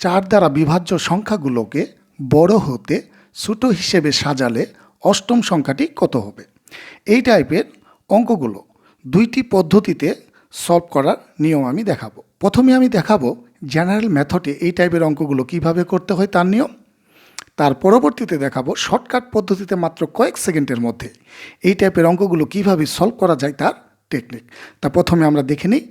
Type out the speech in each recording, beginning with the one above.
চার দ্বারা বিভাজ্য সংখ্যাগুলোকে বড় হতে ছোট হিসেবে সাজালে অষ্টম সংখ্যাটি কত হবে? এই টাইপের অঙ্কগুলো দুইটি পদ্ধতিতে সলভ করার নিয়ম আমি দেখাবো। প্রথমে আমি দেখাবো জেনারেল মেথডে এই টাইপের অঙ্কগুলো কীভাবে করতে হয় তার নিয়ম। তার পরবর্তীতে দেখাবো শর্টকাট পদ্ধতিতে মাত্র কয়েক সেকেন্ডের মধ্যে এই টাইপের অঙ্কগুলো কীভাবে সলভ করা যায় তার টেকনিক তা প্রথমে আমরা দেখে নিই।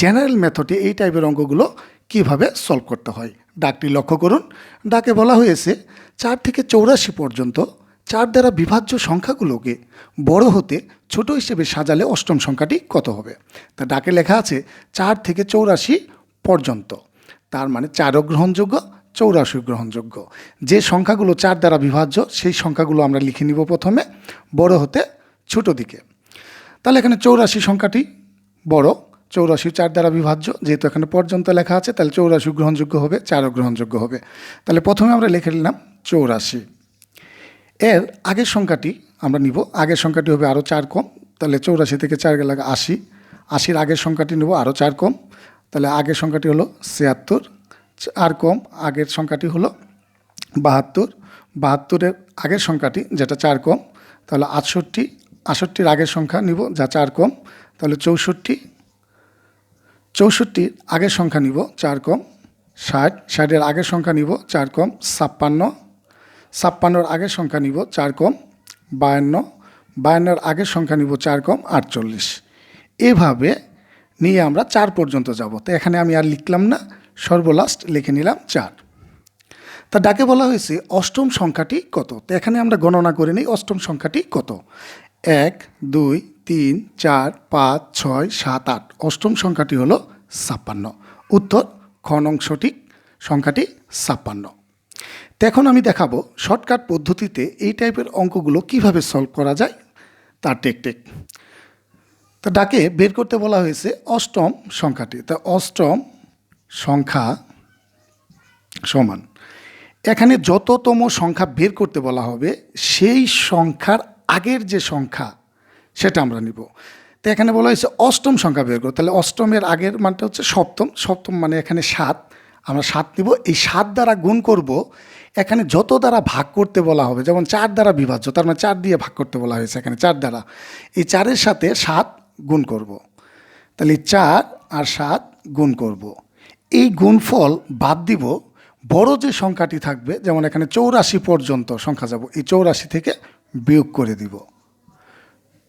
জেনারেল মেথডে এই টাইপের অঙ্কগুলো কীভাবে সলভ করতে হয়? ডাকটি লক্ষ্য করুন। ডাকে বলা হয়েছে, চার থেকে চৌরাশি পর্যন্ত চার দ্বারা বিভাজ্য সংখ্যাগুলোকে বড় হতে ছোট হিসেবে সাজালে অষ্টম সংখ্যাটি কত হবে? তা ডাকে লেখা আছে, চার থেকে চৌরাশি পর্যন্ত। তার মানে চারও গ্রহণযোগ্য চৌরাশি গ্রহণযোগ্য। যে সংখ্যাগুলো চার দ্বারা বিভাজ্য, সেই সংখ্যাগুলো আমরা লিখে নিব প্রথমে, বড় হতে ছোট দিকে। তাহলে এখানে চৌরাশি সংখ্যাটি বড় চৌরাশি চার দ্বারা বিভাজ্য, যেহেতু এখানে পর্যন্ত লেখা আছে, তাহলে চৌরাশি গ্রহণযোগ্য হবে, চারও গ্রহণযোগ্য হবে। তাহলে প্রথমে আমরা লিখে নিলাম চৌরাশি। এর আগের সংখ্যাটি আমরা নিব, আগের সংখ্যাটি হবে আরও চার কম, তাহলে চৌরাশি থেকে চার গেলে আশি। আশির আগের সংখ্যাটি নেব আরও চার কম, তাহলে আগের সংখ্যাটি হলো ছিয়াত্তর আর কম, আগের সংখ্যাটি হলো বাহাত্তর। বাহাত্তরের আগের সংখ্যাটি যেটা চার কম, তাহলে আটষট্টি, আটষট্টির আগের সংখ্যা নিব যা চার কম, তাহলে চৌষট্টি চৌষট্টির আগের সংখ্যা নিব, চার কম, ষাট, ষাটের আগের সংখ্যা নিব, চার কম, ছাপ্পান্ন, ছাপ্পান্নর আগের সংখ্যা নিব, চার কম, বায়ান্ন, বায়ান্নর আগের সংখ্যা নিব, চার কম, আটচল্লিশ। এভাবে নিয়ে আমরা চার পর্যন্ত যাব। তো এখানে আমি আর লিখলাম না, সর্বলাস্ট লিখে নিলাম চার। তা ডাকে বলা হয়েছে, অষ্টম সংখ্যাটি কত? তো এখানে আমরা গণনা করে নিই, অষ্টম সংখ্যাটি কত? এক, দুই, তিন, চার, পাঁচ, ছয়, সাত, আট। অষ্টম সংখ্যাটি হলো ছাপ্পান্ন। উত্তর খ নং সঠিক সংখ্যাটি ছাপ্পান্ন। তো এখন আমি দেখাবো শর্টকাট পদ্ধতিতে এই টাইপের অঙ্কগুলো কীভাবে সলভ করা যায়, তার টেকটেক তো ডাকে বের করতে বলা হয়েছে অষ্টম সংখ্যাটি। তা অষ্টম সংখ্যা সমান। এখানে যততম সংখ্যা বের করতে বলা হবে, সেই সংখ্যার আগের যে সংখ্যা, সেটা আমরা নিব। তো এখানে বলা হয়েছে অষ্টম সংখ্যা বের করো। তাহলে অষ্টমের আগের মানটা হচ্ছে সপ্তম। সপ্তম মানে এখানে সাত। আমরা সাত নিব। এই সাত দ্বারা গুণ করব, এখানে যত দ্বারা ভাগ করতে বলা হবে, যেমন চার দ্বারা বিভাজ্য, তার মানে চার দিয়ে ভাগ করতে বলা হয়েছে এখানে, চার দ্বারা। এই চারের সাথে সাত গুণ করব। তাহলে চার আর সাত গুণ করব। এই গুণফল বাদ দিব। বড় যে সংখ্যাটি থাকবে, যেমন এখানে চৌরাশি পর্যন্ত সংখ্যা যাব। এই চৌরাশি থেকে বিয়োগ করে দিব।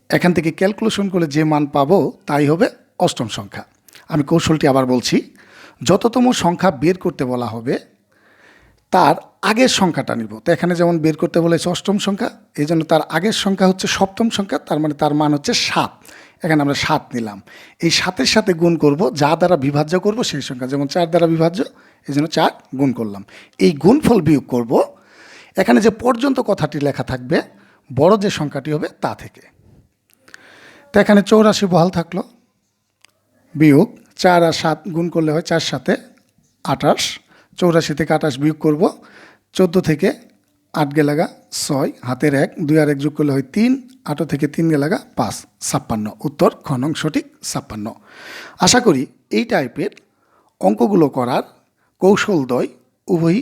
এখান থেকে ক্যালকুলেশন করলে যে মান পাবো তাই হবে অষ্টম সংখ্যা। আমি কৌশলটি আবার বলছি, যততম সংখ্যা বের করতে বলা হবে, তার আগের সংখ্যাটা নিব। তো এখানে যেমন বের করতে বলেছে অষ্টম সংখ্যা এই জন্য তার আগের সংখ্যা হচ্ছে সপ্তম সংখ্যা, তার মানে তার মান হচ্ছে সাত। এখানে আমরা সাত নিলাম। এই সাতের সাথে গুণ করব, যা দ্বারা বিভাজ্য করব সেই সংখ্যা, যেমন চার দ্বারা বিভাজ্য এই জন্য চার গুণ করলাম। এই গুণফল বিয়োগ করব। এখানে যে পর্যন্ত কথাটি লেখা থাকবে বড় যে সংখ্যাটি হবে তা থেকে। তো এখানে চৌরাশি বহাল থাকল। বিয়োগ চার আর সাত গুণ করলে হয় চার সাথে আঠাশ। চৌরাশি থেকে আঠাশ বিয়োগ করব। চোদ্দ থেকে আট গেলাগা ছয়, হাতের এক, দুই আর এক যোগ করলে হয় তিন, আটো থেকে তিন গেলাগা পাঁচ, ছাপ্পান্ন। উত্তর খনং সঠিক ছাপ্পান্ন। আশা করি এই টাইপের অঙ্কগুলো করার কৌশলদ্বয় উভয়ই